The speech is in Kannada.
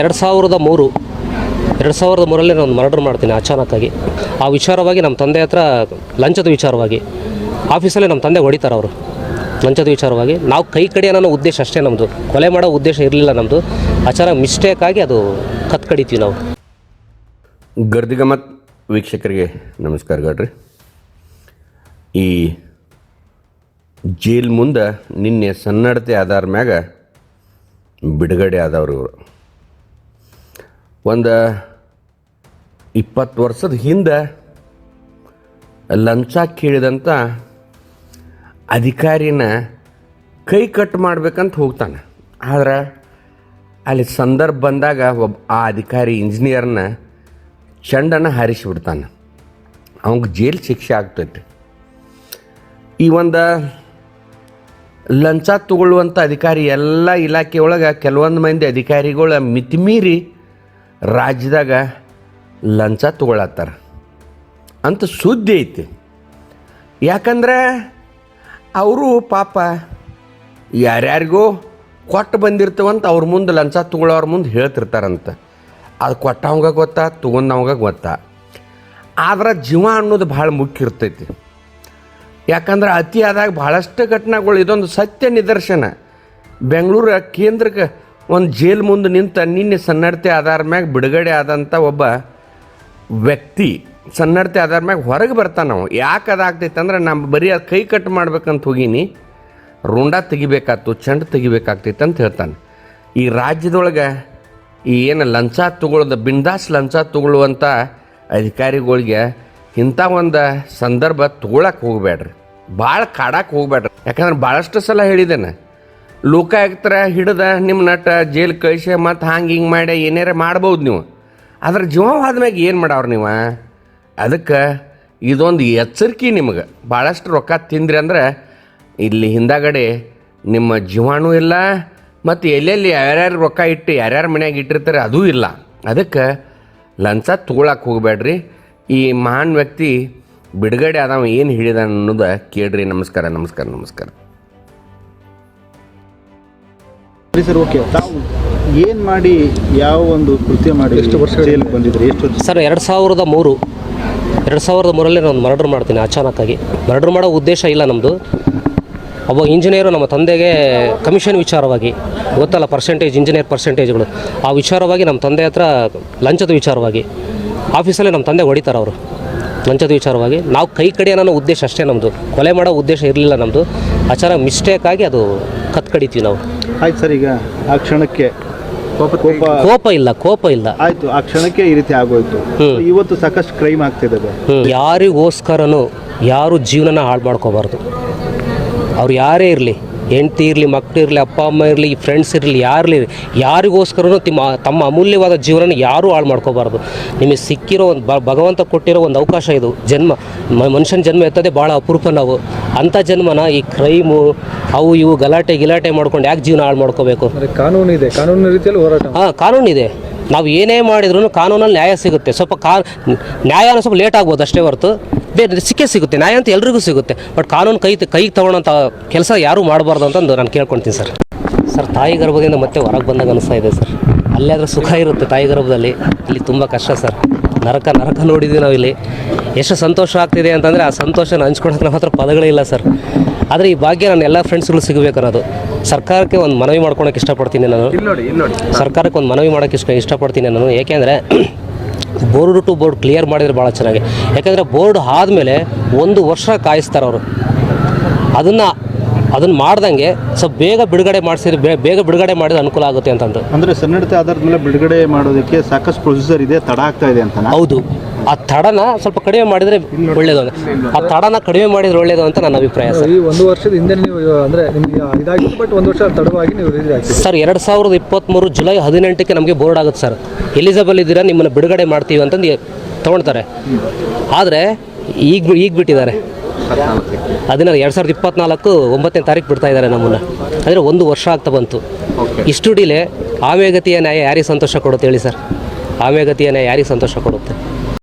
ಎರಡು ಸಾವಿರದ ಮೂರು, ಎರಡು ಸಾವಿರದ ಮೂರಲ್ಲೇ ನಾನು ಮರ್ಡರ್ ಮಾಡ್ತೀನಿ ಅಚಾನಕ್ಕಾಗಿ. ಆ ವಿಚಾರವಾಗಿ ನಮ್ಮ ತಂದೆ ಹತ್ರ ಲಂಚದ ವಿಚಾರವಾಗಿ, ಆಫೀಸಲ್ಲೇ ನಮ್ಮ ತಂದೆ ಹೊಡಿತಾರೆ ಅವರು. ಲಂಚದ ವಿಚಾರವಾಗಿ, ನಾವು ಕೈ ಕಡೆ ಅನ್ನೋ ಉದ್ದೇಶ ಅಷ್ಟೇ ನಮ್ಮದು ಕೊಲೆ ಮಾಡೋ ಉದ್ದೇಶ ಇರಲಿಲ್ಲ ನಮ್ಮದು ಅಚಾನಕ್ ಮಿಸ್ಟೇಕ್ ಆಗಿ ಅದು ಕತ್ ಕಡಿತೀವಿ ನಾವು. ಗರ್ದಿಗಮತ್ ವೀಕ್ಷಕರಿಗೆ ನಮಸ್ಕಾರ ಗಡ್ರಿ. ಈ ಜೈಲ್ ಮುಂದೆ ನಿನ್ನೆ ಸನ್ನಡತೆ ಆಧಾರ ಮ್ಯಾಗ ಬಿಡುಗಡೆ ಆದವ್ರು ಇವರು. ಒಂದು ಇಪ್ಪತ್ತು ವರ್ಷದ ಹಿಂದೆ ಲಂಚ ಕೇಳಿದಂಥ ಅಧಿಕಾರಿನ ಕೈ ಕಟ್ ಮಾಡ್ಬೇಕಂತ ಹೋಗ್ತಾನೆ. ಆದ್ರೆ ಅಲ್ಲಿ ಸಂದರ್ಭ ಬಂದಾಗ ಒಬ್ಬ ಆ ಅಧಿಕಾರಿ ಇಂಜಿನಿಯರ್ನ ಚಂಡನ ಹಾರಿಸಿಬಿಡ್ತಾನೆ. ಅವಂಗೆ ಜೈಲ್ ಶಿಕ್ಷೆ ಆಗ್ತೈತೆ. ಈ ಒಂದು ಲಂಚ ತಗೊಳ್ಳುವಂಥ ಅಧಿಕಾರಿ ಎಲ್ಲ ಇಲಾಖೆಯೊಳಗೆ ಕೆಲವೊಂದು ಮಂದಿ ಅಧಿಕಾರಿಗಳ ಮಿತಿಮೀರಿ ರಾಜ್ಯದಾಗ ಲಂಚ ತಗೊಳತ್ತಾರ ಅಂತ ಸುದ್ದಿ ಐತಿ. ಯಾಕಂದ್ರೆ ಅವರು ಪಾಪ ಯಾರ್ಯಾರಿಗೂ ಕೊಟ್ಟು ಬಂದಿರ್ತವಂತ ಅವ್ರ ಮುಂದೆ ಲಂಚ ತಗೊಳ್ಳೋರ ಮುಂದೆ ಹೇಳ್ತಿರ್ತಾರಂತ. ಅದು ಕೊಟ್ಟವಂಗ ಗೊತ್ತಾ, ತೊಗೊಂಡವಂಗ ಗೊತ್ತಾ? ಆದ್ರೆ ಜೀವ ಅನ್ನೋದು ಭಾಳ ಮುಖ್ಯ ಇರ್ತೈತಿ. ಯಾಕಂದ್ರೆ ಅತಿ ಆದಾಗ ಭಾಳಷ್ಟು ಘಟನೆಗಳು ಇದೊಂದು ಸತ್ಯ ನಿದರ್ಶನ. ಬೆಂಗಳೂರು ಕೇಂದ್ರಕ್ಕೆ ಒಂದು ಜೇಲ್ ಮುಂದೆ ನಿಂತ ನಿನ್ನೆ ಸನ್ನಡತೆ ಆಧಾರ ಮ್ಯಾಗ ಬಿಡುಗಡೆ ಆದಂಥ ಒಬ್ಬ ವ್ಯಕ್ತಿ ಸನ್ನಡತೆ ಆಧಾರ ಮ್ಯಾಗ ಹೊರಗೆ ಬರ್ತಾನೆ ನಾವು ಯಾಕೆ ಅದಾಗ್ತೈತೆ ಅಂದ್ರೆ ನಮ್ಮ ಬರೀ ಅದು ಕೈ ಕಟ್ ಮಾಡ್ಬೇಕಂತ ಹೋಗೀನಿ. ರುಂಡ ತೆಗಿಬೇಕಾತು, ಚೆಂಡು ತೆಗಿಬೇಕಾಗ್ತೈತೆ ಅಂತ ಹೇಳ್ತಾನೆ. ಈ ರಾಜ್ಯದೊಳಗೆ ಈ ಏನು ಲಂಚ ತಗೊಳ್ಳೋದು ಬಿಂದಾಸ್ ಲಂಚ ತಗೊಳ್ಳುವಂಥ ಅಧಿಕಾರಿಗಳಿಗೆ ಇಂಥ ಒಂದು ಸಂದರ್ಭ ತಗೊಳಕ್ಕೆ ಹೋಗ್ಬೇಡ್ರಿ ಭಾಳ ಕಾಡಕ್ಕೆ ಹೋಗ್ಬೇಡ್ರಿ ಯಾಕಂದ್ರೆ ಭಾಳಷ್ಟು ಸಲ ಹೇಳಿದ್ದೇನೆ. ಲೋಕಾಯುಕ್ತರ ಹಿಡ್ದ ನಿಮ್ಮ ನಟ ಜೈಲ್ ಕಳಿಸಿ ಮತ್ತು ಹಂಗೆ ಹಿಂಗೆ ಮಾಡಿ ಏನಾರ ಮಾಡ್ಬೋದು ನೀವು? ಆದ್ರೆ ಜೀವ ಹೋದ್ಮ್ಯಾಗ ಏನು ಮಾಡವ್ರು ನೀವು? ಅದಕ್ಕೆ ಇದೊಂದು ಎಚ್ಚರಿಕೆ ನಿಮಗೆ. ಭಾಳಷ್ಟು ರೊಕ್ಕ ತಿಂದ್ರಿ ಅಂದ್ರೆ ಇಲ್ಲಿ ಹಿಂದಾಗಡೆ ನಿಮ್ಮ ಜೀವಾಣು ಇಲ್ಲ, ಮತ್ತು ಎಲ್ಲೆಲ್ಲಿ ಯಾರ್ಯಾರು ರೊಕ್ಕ ಇಟ್ಟು ಯಾರ್ಯಾರ ಮನ್ಯಾಗ ಇಟ್ಟಿರ್ತಾರೆ ಅದೂ ಇಲ್ಲ. ಅದಕ್ಕೆ ಲಂಚ ತೊಗೊಳಕ್ಕೆ ಹೋಗಬೇಡ್ರಿ ಈ ಮಹಾನ್ ವ್ಯಕ್ತಿ ಬಿಡುಗಡೆ ಆದವ ಏನು ಹೇಳಿದ ಅನ್ನೋದು ಕೇಳ್ರಿ. ನಮಸ್ಕಾರ ನಮಸ್ಕಾರ ನಮಸ್ಕಾರ. ಸರಿ ಓಕೆ ತಾವು ಏನು ಮಾಡಿ ಯಾವ ಒಂದು ಕೃತ್ಯ ಮಾಡಿ ಎಷ್ಟು ವರ್ಷ ಜೈಲಿಗೆ ಬಂದಿದ್ರಿ? ಎಷ್ಟು ಸರ್ ಎರಡು ಸಾವಿರದ ಮೂರು ಎರಡು ಸಾವಿರದ ಮೂರಲ್ಲೇ ನಾನು ಮರ್ಡರ್ ಮಾಡ್ತೀನಿ ಅಚಾನಕ್ಕಾಗಿ. ಮರ್ಡರ್ ಮಾಡೋ ಉದ್ದೇಶ ಇಲ್ಲ ನಮ್ಮದು ಒಬ್ಬ ಇಂಜಿನಿಯರು ನಮ್ಮ ತಂದೆಗೆ ಕಮಿಷನ್ ವಿಚಾರವಾಗಿ ಗೊತ್ತಲ್ಲ ಪರ್ಸೆಂಟೇಜ್ ಇಂಜಿನಿಯರ್ ಪರ್ಸೆಂಟೇಜ್ಗಳು. ಆ ವಿಚಾರವಾಗಿ ನಮ್ಮ ತಂದೆ ಹತ್ರ ಲಂಚದ ವಿಚಾರವಾಗಿ ಆಫೀಸಲ್ಲೇ ನಮ್ಮ ತಂದೆ ಹೊಡಿತಾರೆ ಅವರು. ಲಂಚದ ವಿಚಾರವಾಗಿ ನಾವು ಕೈ ಕಡಿ ಅನ್ನೋ ಉದ್ದೇಶ ಅಷ್ಟೇ ನಮ್ಮದು ಕೊಲೆ ಮಾಡೋ ಉದ್ದೇಶ ಇರಲಿಲ್ಲ ನಮ್ಮದು ಅಚಾನಕ್ ಮಿಸ್ಟೇಕ್ ಆಗಿ ಅದು ಕತ್ ಕಡಿತೀವಿ ನಾವು. ಆಯ್ತು ಸರ್ ಈಗ ಆ ಕ್ಷಣಕ್ಕೆ ಕೋಪ ಕೋಪ ಇಲ್ಲ ಕೋಪ ಇಲ್ಲ. ಆಯ್ತು ಆ ಕ್ಷಣಕ್ಕೆ ಈ ರೀತಿ ಆಗೋಯ್ತು. ಇವತ್ತು ಸಾಕಷ್ಟು ಕ್ರೈಮ್ ಆಗ್ತಿದೆ ಯಾರಿಗೋಸ್ಕರನು ಯಾರು ಜೀವನನ ಹಾಳು ಮಾಡ್ಕೋಬಾರ್ದು. ಅವ್ರು ಯಾರೇ ಇರಲಿ ಹೆಂಡ್ತಿ ಇರಲಿ ಮಕ್ಕಳು ಇರಲಿ ಅಪ್ಪ ಅಮ್ಮ ಇರಲಿ ಫ್ರೆಂಡ್ಸ್ ಇರಲಿ ಯಾರಲಿ ಯಾರಿಗೋಸ್ಕರನೂ ತಿಮ್ಮ ತಮ್ಮ ಅಮೂಲ್ಯವಾದ ಜೀವನ ಯಾರೂ ಹಾಳು ಮಾಡ್ಕೋಬಾರ್ದು. ನಿಮಗೆ ಸಿಕ್ಕಿರೋ ಒಂದು ಬ ಭಗವಂತ ಕೊಟ್ಟಿರೋ ಒಂದು ಅವಕಾಶ ಇದು. ಜನ್ಮ ಮನುಷ್ಯನ ಜನ್ಮ ಎತ್ತದೆ ಭಾಳ ಅಪರೂಪ ನಾವು. ಅಂಥ ಜನ್ಮನ ಈ ಕ್ರೈಮು ಅವು ಇವು ಗಲಾಟೆ ಗಿಲಾಟೆ ಮಾಡ್ಕೊಂಡು ಯಾಕೆ ಜೀವನ ಹಾಳು ಮಾಡ್ಕೋಬೇಕು? ಅಂದ್ರೆ ಕಾನೂನು ಇದೆ. ಕಾನೂನು ರೀತಿಯಲ್ಲಿ ಹೋರಾಟ ಹಾಂ ಕಾನೂನಿದೆ. ನಾವು ಏನೇ ಮಾಡಿದ್ರು ಕಾನೂನಲ್ಲಿ ನ್ಯಾಯ ಸಿಗುತ್ತೆ. ಸ್ವಲ್ಪ ಕಾ ನ್ಯಾಯ ಸ್ವಲ್ಪ ಲೇಟ್ ಆಗ್ಬೋದು ಅಷ್ಟೇ ಹೊರತು. ಬೇರೆ ಸಿಕ್ಕೇ ಸಿಗುತ್ತೆ. ನ್ಯಾಯ ಅಂತ ಎಲ್ರಿಗೂ ಸಿಗುತ್ತೆ. ಬಟ್ ಕಾನೂನು ಕೈ ಕೈಗೆ ತೊಗೊಳೋಂಥ ಕೆಲಸ ಯಾರೂ ಮಾಡಬಾರ್ದು ಅಂತಂದು ನಾನು ಕೇಳ್ಕೊಳ್ತೀನಿ ಸರ್. ಸರ್, ತಾಯಿ ಗರ್ಭದಿಂದ ಮತ್ತೆ ಹೊರಗೆ ಬಂದಾಗ ಅನಿಸ್ತಾ ಇದೆ ಸರ್. ಅಲ್ಲಾದ್ರೆ ಸುಖ ಇರುತ್ತೆ ತಾಯಿ ಗರ್ಭದಲ್ಲಿ. ಇಲ್ಲಿ ತುಂಬ ಕಷ್ಟ ಸರ್. ನರಕ ನರಕ ನೋಡಿದ್ವಿ ನಾವು ಇಲ್ಲಿ ಎಷ್ಟು ಸಂತೋಷ ಆಗ್ತಿದೆ ಅಂತಂದರೆ ಆ ಸಂತೋಷನ ಹಂಚ್ಕೊಳಕ್ಕೆ ನಮ್ಮ ಹತ್ರ ಪದಗಳೇ ಇಲ್ಲ ಸರ್. ಆದರೆ ಈ ಭಾಗ್ಯ ನನ್ನ ಎಲ್ಲ ಫ್ರೆಂಡ್ಸ್ಗಳು ಸಿಗಬೇಕು ಅನ್ನೋದು. ಸರ್ಕಾರಕ್ಕೆ ಒಂದು ಮನವಿ ಮಾಡ್ಕೊಳಕ್ಕೆ ಇಷ್ಟಪಡ್ತೀನಿ ನಾನು. ಸರ್ಕಾರಕ್ಕೆ ಒಂದು ಮನವಿ ಮಾಡೋಕ್ಕೆ ಇಷ್ಟ ಇಷ್ಟಪಡ್ತೀನಿ ನಾನು. ಏಕೆಂದರೆ ಬೋರ್ಡ್ ಟು ಬೋರ್ಡ್ ಕ್ಲಿಯರ್ ಮಾಡಿದರೆ ಭಾಳ ಚೆನ್ನಾಗಿ. ಯಾಕೆಂದರೆ ಬೋರ್ಡ್ ಆದಮೇಲೆ ಒಂದು ವರ್ಷ ಕಾಯಿಸ್ತಾರೆ ಅವರು. ಅದನ್ನು ಅದನ್ನು ಮಾಡ್ದಂಗೆ ಸ್ವಲ್ಪ ಬೇಗ ಬಿಡುಗಡೆ ಮಾಡಿಸಿದ್ರೆ ಬೇಗ ಬಿಡುಗಡೆ ಮಾಡಿದ್ರೆ ಅನುಕೂಲ ಆಗುತ್ತೆ ಅಂತಂದು. ಅಂದರೆ ಸನ್ನಡತೆ ಆಧಾರದ ಮೇಲೆ ಬಿಡುಗಡೆ ಮಾಡೋದಕ್ಕೆ ಸಾಕಷ್ಟು ಪ್ರೊಸೀಜರ್ ಇದೆ ತಡ ಆಗ್ತಾ ಇದೆ ಅಂತ ಹೌದು. ಆ ತಡನ ಸ್ವಲ್ಪ ಕಡಿಮೆ ಮಾಡಿದರೆ ಒಳ್ಳೇದು ಅಂತ. ಆ ತಡನ ಕಡಿಮೆ ಮಾಡಿದ್ರೆ ಒಳ್ಳೆಯದು ಅಂತ ನನ್ನ ಅಭಿಪ್ರಾಯ ಸರ್. ಈ ಒಂದು ವರ್ಷದ ಹಿಂದೆ ನೀವು ಅಂದ್ರೆ ನಿಮ್ಗೆ ಇದಾಗಿತ್ತು ಬಟ್ ಒಂದು ವರ್ಷ ತಡವಾಗಿ ನೀವು ಸರ್ ಎರಡು ಸಾವಿರದ ಇಪ್ಪತ್ತ್ಮೂರು ಜುಲೈ ಹದಿನೆಂಟಕ್ಕೆ ನಮಗೆ ಬೋರ್ಡ್ ಆಗುತ್ತೆ ಸರ್. ಎಲಿಜಬಲ್ ಇದ್ದೀರಾ ನಿಮ್ಮನ್ನು ಬಿಡುಗಡೆ ಮಾಡ್ತೀವಿ ಅಂತಂದು ತೊಗೊಳ್ತಾರೆ. ಆದರೆ ಈಗ ಈಗ ಬಿಟ್ಟಿದ್ದಾರೆ. ಅದನ್ನ ಎರಡು ಸಾವಿರದ ಇಪ್ಪತ್ನಾಲ್ಕು ಒಂಬತ್ತನೇ ತಾರೀಕು ಬಿಡ್ತಾ ಇದ್ದಾರೆ ನಮ್ಮನ್ನು. ಅಂದರೆ ಒಂದು ವರ್ಷ ಆಗ್ತಾ ಬಂತು. ಇಷ್ಟು ಡಿಲೇ ಆಮೇಗತಿಯ ನ್ಯಾಯ ಯಾರಿಗೆ ಸಂತೋಷ ಕೊಡುತ್ತೆ ಹೇಳಿ ಸರ್? ಆಮೇಗತಿಯ ನ್ಯಾಯ ಯಾರಿಗೆ ಸಂತೋಷ ಕೊಡುತ್ತೆ?